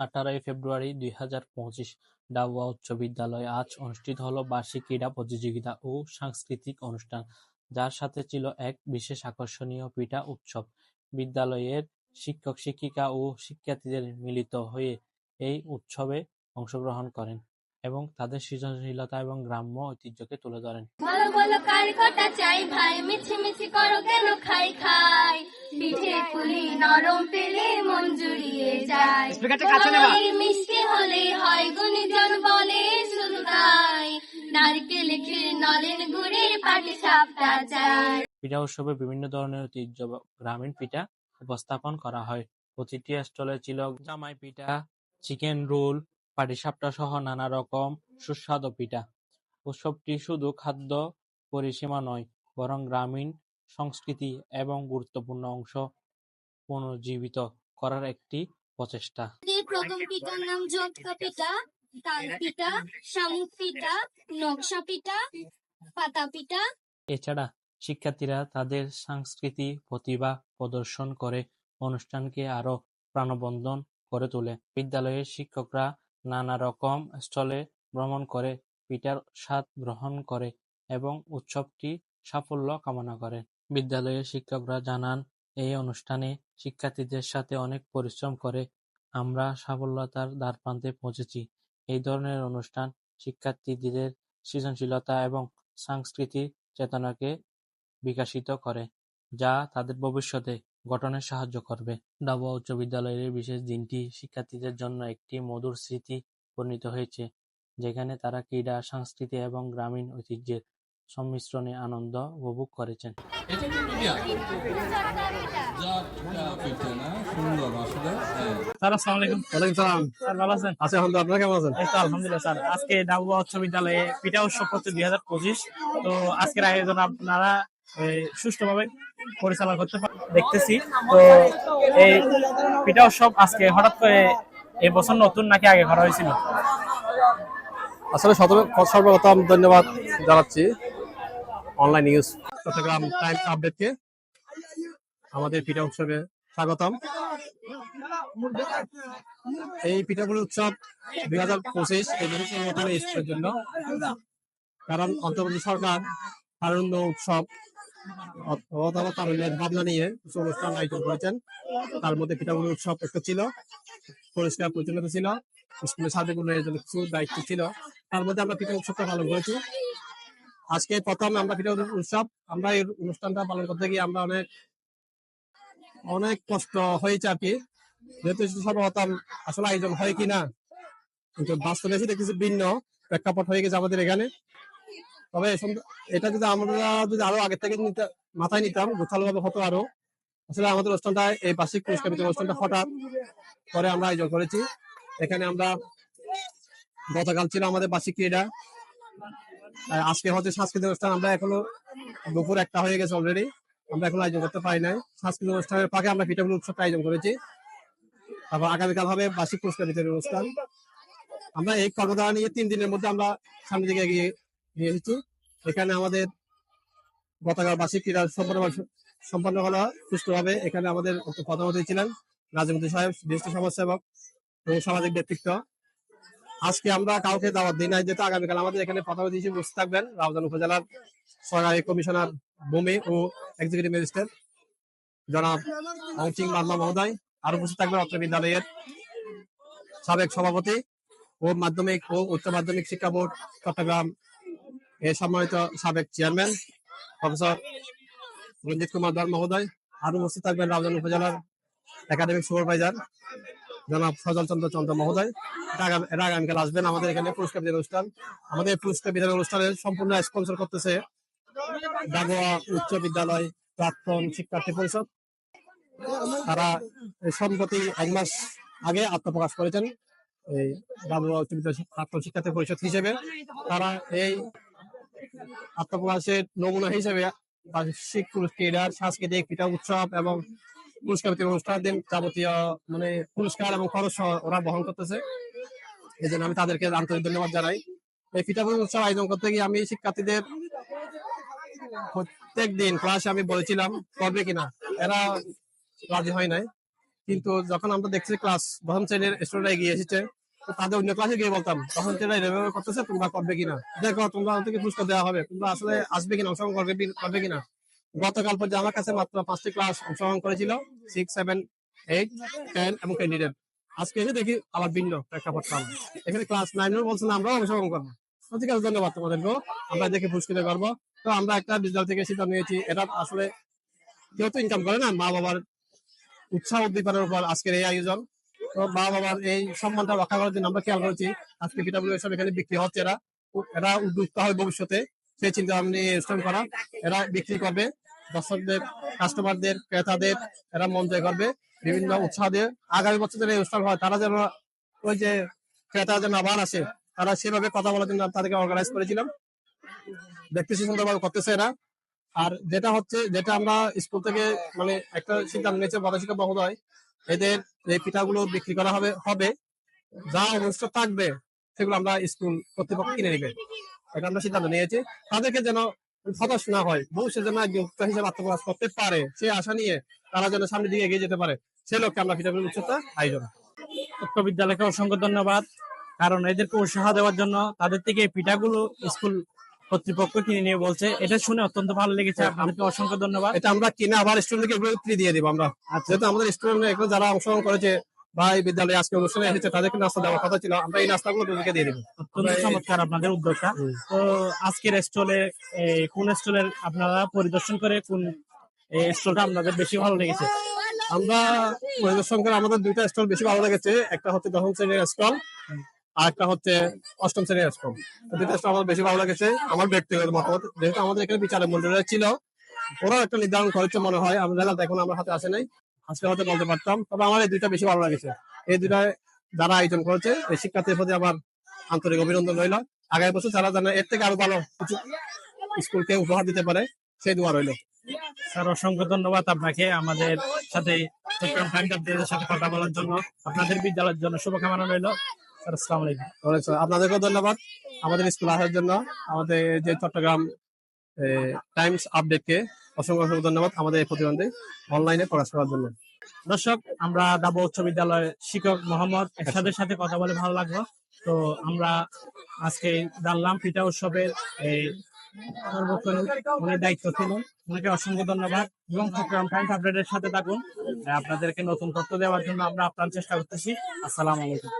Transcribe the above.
আঠারোই ফেব্রুয়ারি দুই হাজার পঁচিশ ডাবুয়া উচ্চ বিদ্যালয়ে আজ অনুষ্ঠিত হলো বার্ষিক ক্রীড়া প্রতিযোগিতা ও সাংস্কৃতিক অনুষ্ঠান। যার সাথে ছিল এক বিশেষ আকর্ষণীয় পিঠা উৎসব। বিদ্যালয়ের শিক্ষক, শিক্ষিকা ও শিক্ষার্থীদের মিলিত হয়ে এই উৎসবে অংশগ্রহণ করেন। এবং তাদের সৃজনশীলতা এবং গ্রাম্য ঐতিহ্যকে তুলে ধরেন। ভালো ভালো কার কটা চাই ভাই? মিছি মিছি করো কেন? খাই খাই। পিঠে পুলি নরম পেলে মন জুড়িয়ে যায়। মিষ্টি হলে হয় গুণীজন বলে শুধু তাই। নারকেল ক্ষীর নলেন গুড়ের পাটি সাপটা চাই। পিঠা উৎসবে বিভিন্ন ধরনের ঐতিহ্য বা গ্রামীণ পিঠা উপস্থাপন করা হয়। প্রতিটি স্টলে ছিল জামাই পিঠা চিকেন রোল পাটিসাপটা সহ নানা রকম সুস্বাদু পিঠা। উৎসবটি শুধু খাদ্য পরিসীমা নয় বরং গ্রামীণ সংস্কৃতি এবং গুরুত্বপূর্ণ অংশ পুনর্জীবিত করার একটি প্রচেষ্টা। প্রথম পিঠার নাম জটকা পিঠা তাল পিঠা শামুক পিঠা নকশা পিঠা পাতা পিঠা। এছাড়া শিক্ষার্থীরা তাদের সাংস্কৃতিক প্রতিভা প্রদর্শন করে অনুষ্ঠানকে আরও প্রাণবন্ত করে তোলে। বিদ্যালয়ের শিক্ষকরা নানা রকম স্থলে ভ্রমণ করে পিঠার স্বাদ গ্রহণ করে এবং উৎসবটি সাফল্য কামনা করে। বিদ্যালয়ের শিক্ষকরা জানান, এই অনুষ্ঠানে শিক্ষার্থীদের সাথে অনেক পরিশ্রম করে আমরা সাফল্যতার দ্বারপ্রান্তে পৌঁছেছি। এই ধরনের অনুষ্ঠান শিক্ষার্থীদের সৃজনশীলতা এবং সাংস্কৃতিক চেতনাকে বিকশিত করে, যা তাদের ভবিষ্যতে গঠনে সাহায্য করবে। ডাবুয়া উচ্চ বিদ্যালয়ের এই বিশেষ দিনটি শিক্ষার্থীদের জন্য একটি মধুর স্মৃতি পরিণত হয়েছে যেখানে তারা ক্রীড়া সংস্কৃতি এবং গ্রামীণ ঐতিহ্যের সংমিশ্রণে আনন্দ উপভোগ করেছেন। স্যার আসসালামু আলাইকুম। ওয়ালাইকুম সালাম। স্যার ভালো আছেন? আচ্ছা আলহামদুলিল্লাহ আপনারা কেমন আছেন? এই তো আলহামদুলিল্লাহ স্যার। আজকে ডাবুয়া উচ্চ বিদ্যালয়ে পিঠা উৎসব হচ্ছে দুই হাজার পঁচিশ। তো আজকের আয়োজন আপনারা সুষ্ঠুভাবে পরিচালনা করতে দেখতেছি। তো এই পিঠা উৎসব আজকে হঠাৎ করে এই বছর নতুন নাকি আগে করা হয়েছিল। আসলে সর্বপ্রথম ধন্যবাদ জানাচ্ছি অনলাইন নিউজ চট্টগ্রাম টাইমস আপডেটকে আমাদের পিঠা উৎসবে স্বাগতম। এই পিঠাপুলি উৎসব দুই হাজার পঁচিশ জন্য। কারণ অন্তর্বর্তী সরকার তারুণ্য উৎসব করেছেন। তার মধ্যে উৎসব ছিল দায়িত্ব ছিল। তার মধ্যে আজকে প্রথম আমরা পিঠা উৎসব, আমরা এই অনুষ্ঠানটা পালন করতে গিয়ে আমরা অনেক অনেক কষ্ট হয়েছে আর কি। যেহেতু সর্বপ্রথম আসলে আয়োজন হয় কিনা, কিন্তু বাস্তবে এসে ভিন্ন প্রেক্ষাপট হয়ে গেছে আমাদের এখানে। তবে এটা যদি আমরা যদি আরও আগে থেকে মাথায় নিতাম, গোছালো ভাবে হতো আরও। আসলে আমাদের অনুষ্ঠানটা, এই বার্ষিক পুরস্কার বিতরণ অনুষ্ঠানটা হঠাৎ পরে আমরা আয়োজন করেছি। এখানে আমরা, গতকাল ছিল আমাদের বার্ষিক ক্রীড়া। আজকে হচ্ছে সাংস্কৃতিক অনুষ্ঠান, আমরা এখনও দুপুর একটা হয়ে গেছে অলরেডি আমরা এখন আয়োজন করতে পারি নাই। সাংস্কৃতিক অনুষ্ঠানের ফাঁকে আমরা পিঠাগুলো উৎসবটা আয়োজন করেছি। তারপর আগামীকাল হবে বার্ষিক পুরস্কার বিতরণ অনুষ্ঠান। আমরা এই কর্মধারা নিয়ে তিন দিনের মধ্যে আমরা সামনের দিকে এগিয়ে নিয়ে এসেছি এখানে আমাদের গতকাল বার্ষিক ক্রীড়া সম্পন্ন সম্পন্ন হলো সুষ্ঠুভাবে এখানে আমাদের প্রধান ছিলেন নাজিমুদ্দিন সাহেব বিশিষ্ট সমাজসেবক এবং সামাজিক ব্যক্তিত্ব। আজকে আমরা কাউকে দাওয়াত দিই নাই, যেহেতু আগামীকাল আমাদের এখানে প্রধান হিসেবে উপস্থিত থাকবেন রাউজান উপজেলার সরকারি কমিশনার ভূমি ও এক্সিকিউটিভ ম্যাজিস্ট্রেট জনাব অংচিং মার্মা মহোদয়। আর উপস্থিত থাকবেন অত্র বিদ্যালয়ের সাবেক সভাপতি ও মাধ্যমিক ও উচ্চ মাধ্যমিক শিক্ষা বোর্ড চট্টগ্রাম এর সম্মানিত সাবেক চেয়ারম্যান, প্রফেসর রঞ্জিত কুমার ধর মহোদয় আর উপস্থিত থাকবেন রাউজান উপজেলার একাডেমিক সুপারভাইজার জনাব সজল চন্দ্র চন্দ্র মহোদয়। এরা আগামী- আগামীকাল আসবেন আমাদের এখানে পুরস্কার বিতরণ অনুষ্ঠান। আমাদের এই পুরস্কার বিতরণ অনুষ্ঠানের সম্পূর্ণ স্পন্সর করতেছে ডাবোয়া উচ্চ বিদ্যালয় প্রাক্তন শিক্ষার্থী পরিষদ। তারা এই সম্প্রতি এক মাস আগে আত্মপ্রকাশ করেছেন এই ডাবোয়া উচ্চ বিদ্যালয় প্রাক্তন শিক্ষার্থী পরিষদ হিসেবে। তারা এই আত্মপ্রকাশের নমুনা হিসেবে বার্ষিক ক্রীড়ার সাংস্কৃতিক পিঠা উৎসব এবং পুরস্কার বিতরণ অনুষ্ঠানের দিন যাবতীয় মানে পুরস্কার এবং খরচ ওরা বহন করতেছে। এই জন্য আমি তাদেরকে আন্তরিক ধন্যবাদ জানাই। এই পিঠাপুলি উৎসব আয়োজন করতে গিয়ে আমি শিক্ষার্থীদের প্রত্যেক দিন ক্লাসে আমি বলেছিলাম, করবে কিনা? এরা রাজি হয় নাই। কিন্তু যখন আমরা দেখছি ক্লাস দশম শ্রেণির স্টুডেন্টরা এগিয়ে এসেছে তাদের অন্য ক্লাসে গিয়ে বলতাম, তখন শ্রেণীরা এভাবে করতেছে? তোমরা করবে কিনা? দেখো, তোমরা পুরস্কার দেওয়া হবে। তোমরা আসলে আসবে কিনা? অংশগ্রহণ করবে করবে কিনা? গতকাল পর্যন্ত আমার কাছে মাত্র পাঁচটি ক্লাস অংশগ্রহণ করেছিল সিক্স সেভেন এইট টেন এবং ক্যান্ডিডেট আজকে এসে দেখি আবার ভিন্ন প্রেক্ষাপট পাবো। এখানে ক্লাস বলছে, না, আমরাও অংশগ্রহণ করব। ঠিক আছে, ধন্যবাদ তোমাদেরকেও। আমরা দেখে পুরস্কৃত করব। তো আমরা একটা বিদ্যালয় থেকে সিদ্ধান্ত নিয়েছি, এটা আসলে কেউ তো ইনকাম করে না মা বাবার উৎসাহ উদ্দীপনার উপর আজকের এই আয়োজন। বাবার এই সম্মানটা রক্ষা করার জন্য আমরা খেয়াল করেছি। আজকে এসব এখানে বিক্রি হচ্ছে, এরা এরা হয় ভবিষ্যতে। সেই চিন্তা নিয়ে করা, এরা বিক্রি করবে। দর্শকদের কাস্টমারদের ক্রেতাদের, এরা মন জয় করবে। বিভিন্ন উৎসাহ দিয়ে আগামী বছর যেন অনুষ্ঠান হয়, তারা যেন ওই যে ক্রেতা যেন আবার আসে, তারা সেভাবে কথা বলার জন্য তাদেরকে অর্গানাইজ করেছিলাম। দেখতেছি সুন্দরভাবে করতেছে এরা। আর যেটা হচ্ছে, যেটা আমরা স্কুল থেকে মানে একটা সিদ্ধান্ত নিয়েছে বড় মহোদয় এদের এই পিঠাগুলো বিক্রি করা হবে হবে। যা অবস্থা থাকবে, সেগুলো আমরা স্কুল কর্তৃপক্ষ কিনে নিবে। এটা আমরা সিদ্ধান্ত নিয়েছি। তাদেরকে যেন হতাশ না হয় ভবিষ্যতে যেন একজন হিসেবে আত্মপ্রকাশ করতে পারে, সে আশা নিয়ে তারা যেন সামনের দিকে এগিয়ে যেতে পারে, সে লক্ষ্যে আমরা পিঠাগুলো উচ্চতা আয়োজন। উক্ত বিদ্যালয়কে অসংখ্য ধন্যবাদ, কারণ এদেরকে উৎসাহ দেওয়ার জন্য তাদের থেকে পিঠাগুলো স্কুল কর্তৃপক্ষ কিনে নিয়ে বলছে এটা শুনে অত্যন্ত ভালো লেগেছে। আপনাদেরকে অসংখ্য ধন্যবাদ। এটা আমরা কিনে আবার স্টুডেন্টকে ফ্রি দিয়ে দিব আমরা। যেহেতু আমাদের স্টুডেন্ট যারা অংশগ্রহণ করেছে ভাই বিদ্যালয়ে আজকে অনুষ্ঠানে এসেছে তাদেরকে নাস্তা দেওয়ার কথা ছিল। আমরা এই নাস্তাগুলো তাদেরকে দিয়ে দিব। অত্যন্ত চমৎকার আপনাদের উদ্যোগটা। তো আজকের স্টলে কোন স্টলের আপনারা পরিদর্শন করে কোন স্টলটা আপনাদের বেশি ভালো লেগেছে? আমরা পরিদর্শন করে আমাদের দুইটা স্টল বেশি ভালো লেগেছে। একটা হচ্ছে দশম শ্রেণির স্টল আর একটা হচ্ছে অষ্টম শ্রেণির স্টল দুইটা আমার বেশি ভালো লেগেছে, আমার ব্যক্তিগত মতামত। যেহেতু আমাদের এখানে বিচারের মন্ডলীরা ছিল, ওরাও একটা নির্ধারণ করেছে মনে হয়, আমরা রেজাল্ট এখন আমার হাতে আসে নাই। আজকে হয়তো বলতে পারতাম, তবে আমার এই দুইটা বেশি ভালো লেগেছে। এই দুইটা যারা আয়োজন করেছে, এই শিক্ষার্থীর প্রতি আমার আন্তরিক অভিনন্দন রইল। আগামী বছর যারা জানে, এর থেকে আরও ভালো কিছু স্কুলকে উপহার দিতে পারে, সেই দোয়া রইল। স্যার, অসংখ্য ধন্যবাদ আপনাকে আমাদের সাথে সাথে কথা বলার জন্য। আপনাদের বিদ্যালয়ের জন্য শুভকামনা রইল। আসসালামু আলাইকুম। ধন্যবাদ। আমাদের স্কুল আসার জন্য আমাদের যে চট্টগ্রাম টাইমস আপডেটকে অসংখ্য অসংখ্য ধন্যবাদ আমাদের এই প্রতিবন্ধী অনলাইনে প্রকাশ করার জন্য। দর্শক, আমরা দাবা উচ্চ বিদ্যালয়ের শিক্ষক মোহাম্মদ এরশাদের সাথে কথা বলে ভালো লাগল। তো আমরা আজকে জানলাম পিঠা উৎসবের এই দায়িত্ব ছিল ওনাকে অসংখ্য ধন্যবাদ এবং চট্টগ্রাম টাইমস আপডেটের সাথে থাকুন। আপনাদেরকে নতুন তথ্য দেওয়ার জন্য আমরা আপনার চেষ্টা করতেছি। আসসালামু আলাইকুম।